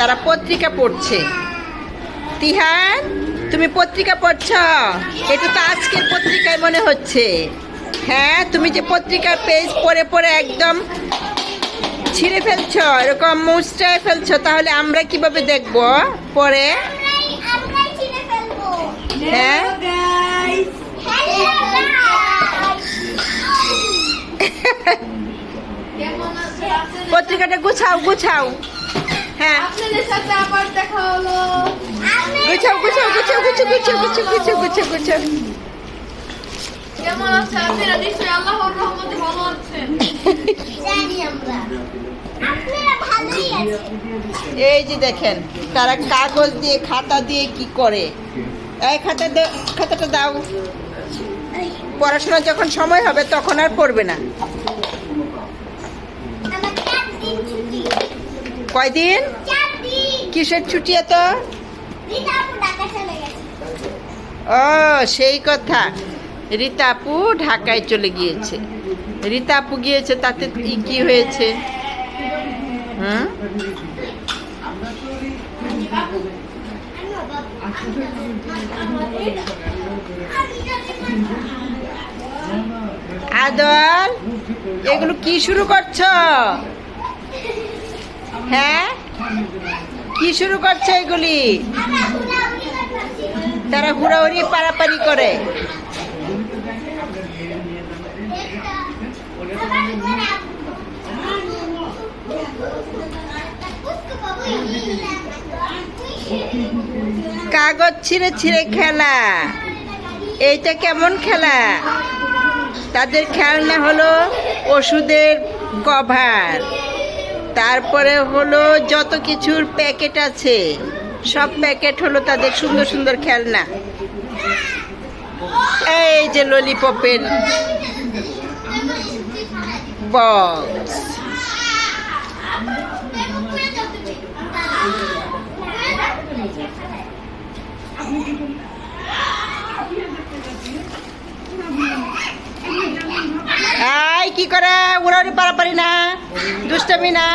তারা পত্রিকা পড়ছে। তিহান তুমি পত্রিকা পড়ছ? এটা তো আজকের পত্রিকায় মনে হচ্ছে। হ্যাঁ তুমি যে পত্রিকার পেজ পড়ে পড়ে একদম ছিঁড়ে ফেলছো এরকম মুচড়ায় ফেলছো তাহলে আমরা কীভাবে দেখব? পরে। হ্যাঁ। পত্রিকাটা গুছাও গুছাও। হ্যাঁ। আপনাদের সাথে আবার দেখা হলো। গুছাও গুছাও গুছাও গুছাও গুছাও গুছাও গুছাও গুছাও গুছাও। কেমন আছে আপনারা নিশ্চয়ই আল্লাহর রহমতে ভালো আছেন। জানি আমরা। আপনারা ভালোই আছেন। এই যে দেখেন তারা কাগজ দিয়ে খাতা দিয়ে কি করে? এই খাতা খাতাটা দাও। পড়াশোনা যখন সময় হবে তখন আর পড়বে না আমার চার দিন ছুটি কয়দিন? দিন কিসের ছুটি এত? ও সেই কথা। রীতা আপু ঢাকায় চলে গিয়েছে। রীতা আপু গিয়েছে তাতে কি- কি হয়েছে? হুম? আদর এগুলো কি শুরু করছ? হ্যাঁ? কি শুরু করছ এগুলি? তারা হুড়াহুড়ি পারাপারি করে। কাগজ ছিঁড়ে ছিঁড়ে খেলা। এইটা কেমন খেলা? তাদের খেলনা হলো ওষুধের কভার। তারপরে হলো যত কিছুর প্যাকেট আছে, সব প্যাকেট হলো তাদের সুন্দর সুন্দর খেলনা। এই যে ললিপপের বক্স কি করে? উড়াউড়ি পারাপারি না। দুষ্টামি না।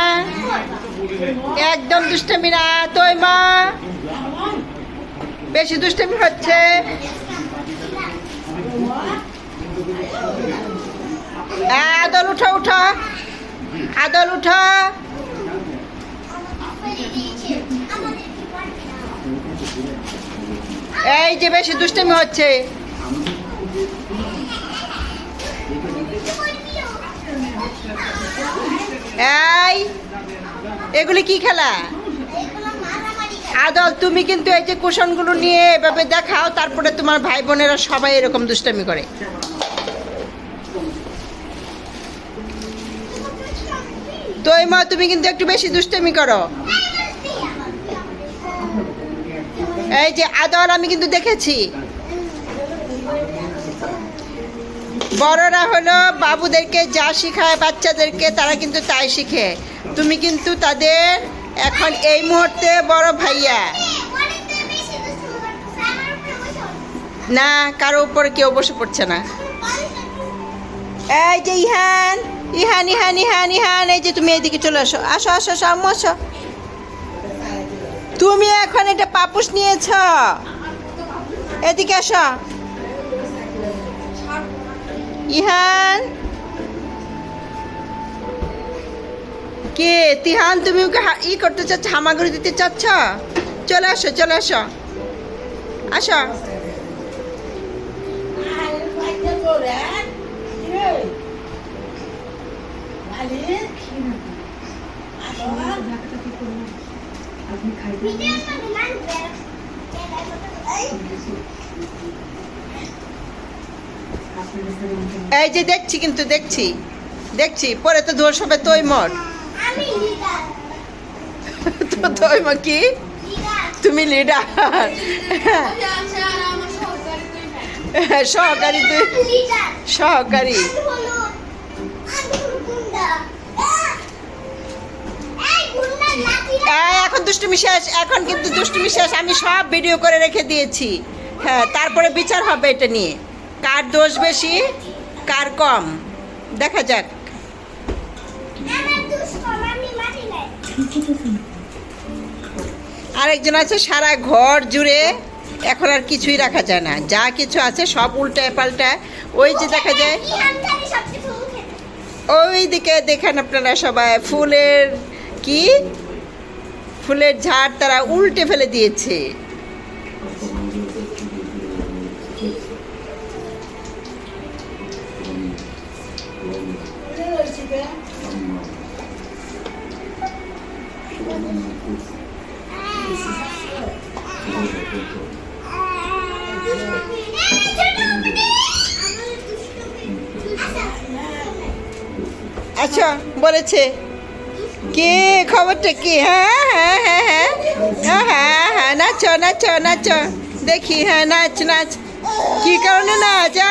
একদম দুষ্টামি তোই মা বেশি দুষ্টামি হচ্ছে। আদল উঠো উঠো। আদল উঠো। এই যে বেশি দুষ্টামি হচ্ছে। এই, এগুলি কি খেলা? আদল, তুমি কিন্তু এই যে কুশনগুলো নিয়ে এভাবে দেখাও, তারপরে তোমার ভাই বোনেরা সবাই এরকম দুষ্টামি করে। তো মা, তুমি কিন্তু একটু বেশি দুষ্টামি করো। এই যে আদল, আমি কিন্তু দেখেছি। বড়রা হলো বাবুদেরকে যা শেখায় বাচ্চাদেরকে, তারা কিন্তু তাই শিখে। তুমি কিন্তু তাদের এখন এই মুহূর্তে বড় ভাইয়া। না, কারও উপর কেউ বসে পড়ছে না। এই যে ইহান ইহান ইহান ইহান ইহান, এই যে তুমি এইদিকে চলে আসো। আসো আসো আসো আসো। তুমি এখন এটা পাপুস নিয়েছ। এদিকে আসো। ইহান। কে? তিহান, তুমি ওকে ই করতে চাচ্ছ, হামাগুড়ি দিতে চাচ্ছ? চলে আসো চলে আসো। আসো। এই যে দেখছি কিন্তু দেখছি। দেখছি পরে তো ধর সবে তৈ মঠ তো তৈ কি? তুমি লিডার। সহকারী তুই। সহকারী। এখন দুষ্টুমি শেষ। এখন কিন্তু দুষ্টুমি শেষ। আমি সব ভিডিও করে রেখে দিয়েছি। হ্যাঁ তারপরে বিচার হবে এটা নিয়ে। কার দোষ বেশি কার কম? দেখা যাক। আরেকজন আছে সারা ঘর জুড়ে এখন আর কিছুই রাখা যায় না। যা কিছু আছে সব উল্টায় পাল্টায়। ওই যে দেখা যায় ওই দিকে দেখেন আপনারা সবাই ফুলের কি? ফুলের ঝাড় তারা উল্টে ফেলে দিয়েছে। আচ্ছা বলেছে। কি? খবরটা কি? হ্যাঁ হ্যাঁ হ্যাঁ হ্যাঁ। হ্যাঁ হ্যাঁ হ্যাঁ নাচ নাচ নাচ। দেখি হ্যাঁ নাচ নাচ। কি কারণে না যা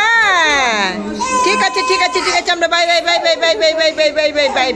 ঠিক আছে ঠিক আছে ঠিক আছে আমরা bye bye bye bye bye bye bye bye bye bye